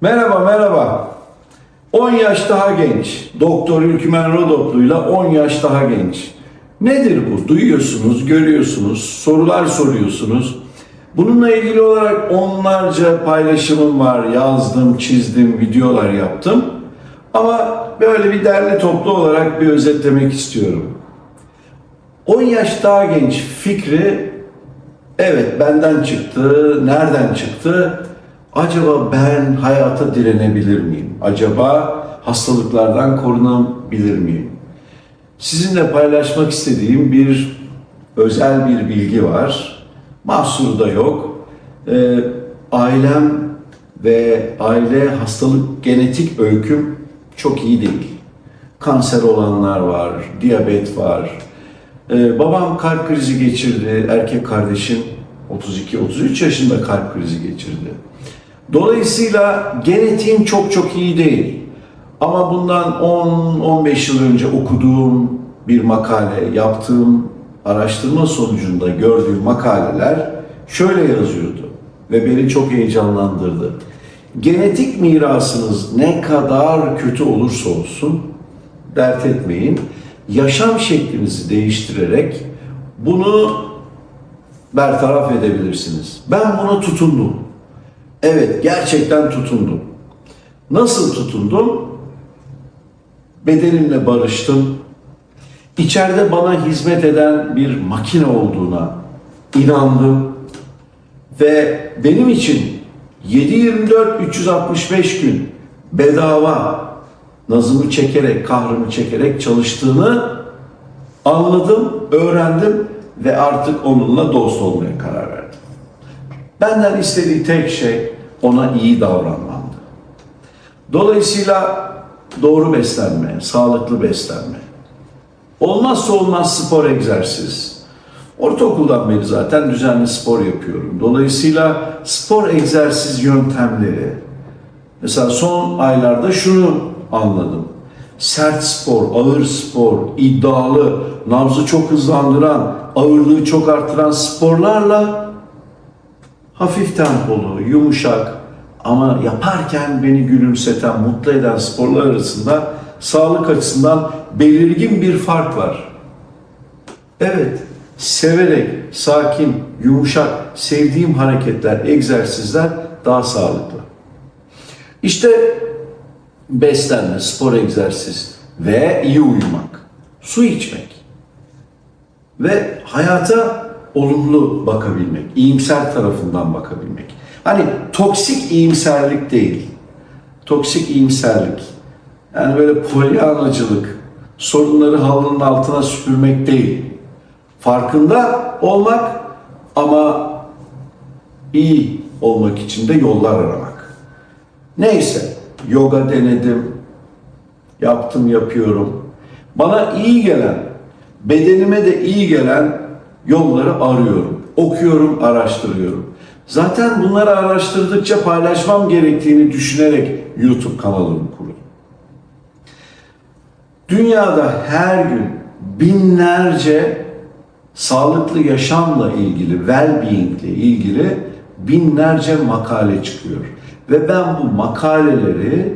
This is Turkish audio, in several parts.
Merhaba merhaba. 10 yaş daha genç. Doktor Ülkümen Rodoplu'yla 10 yaş daha genç. Nedir bu? Duyuyorsunuz, görüyorsunuz, sorular soruyorsunuz. Bununla ilgili olarak onlarca paylaşımım var. Yazdım, çizdim, videolar yaptım. Ama böyle bir derli toplu olarak bir özetlemek istiyorum. 10 yaş daha genç fikri evet benden çıktı. Nereden çıktı? Acaba ben hayata direnebilir miyim? Acaba hastalıklardan korunabilir miyim? Sizinle paylaşmak istediğim bir özel bir bilgi var. Mahsuru da yok. Ee, ailem ve aile hastalık genetik öyküm çok iyi değil. Kanser olanlar var, diyabet var. Ee, babam kalp krizi geçirdi, erkek kardeşim 32-33 yaşında kalp krizi geçirdi. Dolayısıyla genetiğim çok çok iyi değil. Ama bundan 10-15 yıl önce okuduğum bir makale, yaptığım araştırma sonucunda gördüğüm makaleler şöyle yazıyordu ve beni çok heyecanlandırdı. Genetik mirasınız ne kadar kötü olursa olsun dert etmeyin. Yaşam şeklinizi değiştirerek bunu bertaraf edebilirsiniz. Ben buna tutundum. Evet, gerçekten tutundum. Nasıl tutundum? Bedenimle barıştım. İçeride bana hizmet eden bir makine olduğuna inandım. Ve benim için 7-24 365 gün bedava nazımı çekerek, kahrımı çekerek çalıştığını anladım, öğrendim ve artık onunla dost olmaya karar. Benden istediği tek şey ona iyi davranmamdı. Dolayısıyla doğru beslenme, sağlıklı beslenme. Olmazsa olmaz spor egzersiz. Ortaokuldan beri zaten düzenli spor yapıyorum. Dolayısıyla spor egzersiz yöntemleri, mesela son aylarda şunu anladım. Sert spor, ağır spor, iddialı, nabzı çok hızlandıran, ağırlığı çok artıran sporlarla hafif tempolu, yumuşak ama yaparken beni gülümseten, mutlu eden sporlar arasında sağlık açısından belirgin bir fark var. Evet, severek, sakin, yumuşak, sevdiğim hareketler, egzersizler daha sağlıklı. İşte beslenme, spor egzersiz ve iyi uyumak, su içmek ve hayata olumlu bakabilmek, iyimser tarafından bakabilmek. Hani toksik iyimserlik değil, toksik iyimserlik. Yani böyle polyanacılık, sorunları halının altına süpürmek değil. Farkında olmak ama iyi olmak için de yollar aramak. Neyse, yoga denedim, yaptım, yapıyorum. Bana iyi gelen, bedenime de iyi gelen yolları arıyorum. Okuyorum, araştırıyorum. Zaten bunları araştırdıkça paylaşmam gerektiğini düşünerek YouTube kanalımı kurdum. Dünyada her gün binlerce sağlıklı yaşamla ilgili, well-being ile ilgili binlerce makale çıkıyor. Ve ben bu makaleleri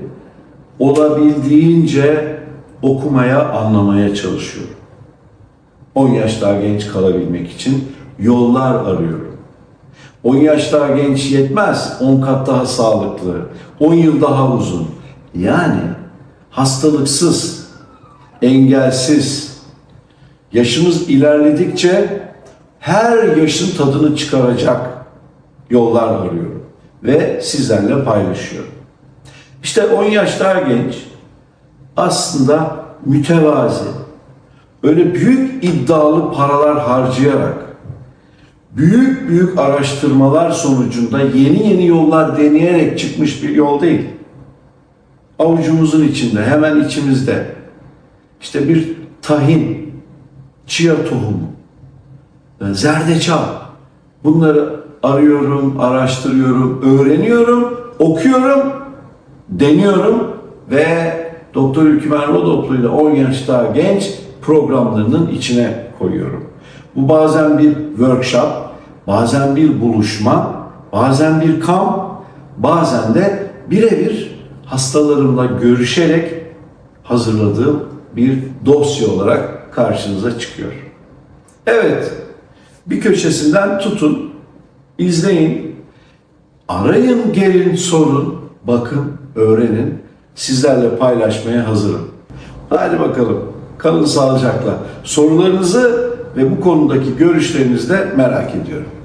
olabildiğince okumaya, anlamaya çalışıyorum. 10 yaş daha genç kalabilmek için yollar arıyorum. 10 yaş daha genç yetmez, 10 kat daha sağlıklı, 10 yıl daha uzun. Yani hastalıksız, engelsiz, yaşımız ilerledikçe her yaşın tadını çıkaracak yollar arıyorum ve sizlerle paylaşıyorum. İşte 10 yaş daha genç aslında mütevazi, öyle büyük iddialı paralar harcayarak büyük büyük araştırmalar sonucunda yeni yeni yollar deneyerek çıkmış bir yol değil. Avucumuzun içinde, hemen içimizde. İşte bir tahin, chia tohumu, e, zerdeçal. Bunları arıyorum, araştırıyorum, öğreniyorum, okuyorum, deniyorum ve Doktor Ülkümen Rodoplu ile 10 yaş daha genç programlarının içine koyuyorum. Bu bazen bir workshop, bazen bir buluşma, bazen bir kamp, bazen de birebir hastalarımla görüşerek hazırladığım bir dosya olarak karşınıza çıkıyor. Evet, bir köşesinden tutun, izleyin, arayın, gelin, sorun, bakın, öğrenin. Sizlerle paylaşmaya hazırım. Hadi bakalım, kalın sağlıcakla. Sorularınızı ve bu konudaki görüşlerinizi de merak ediyorum.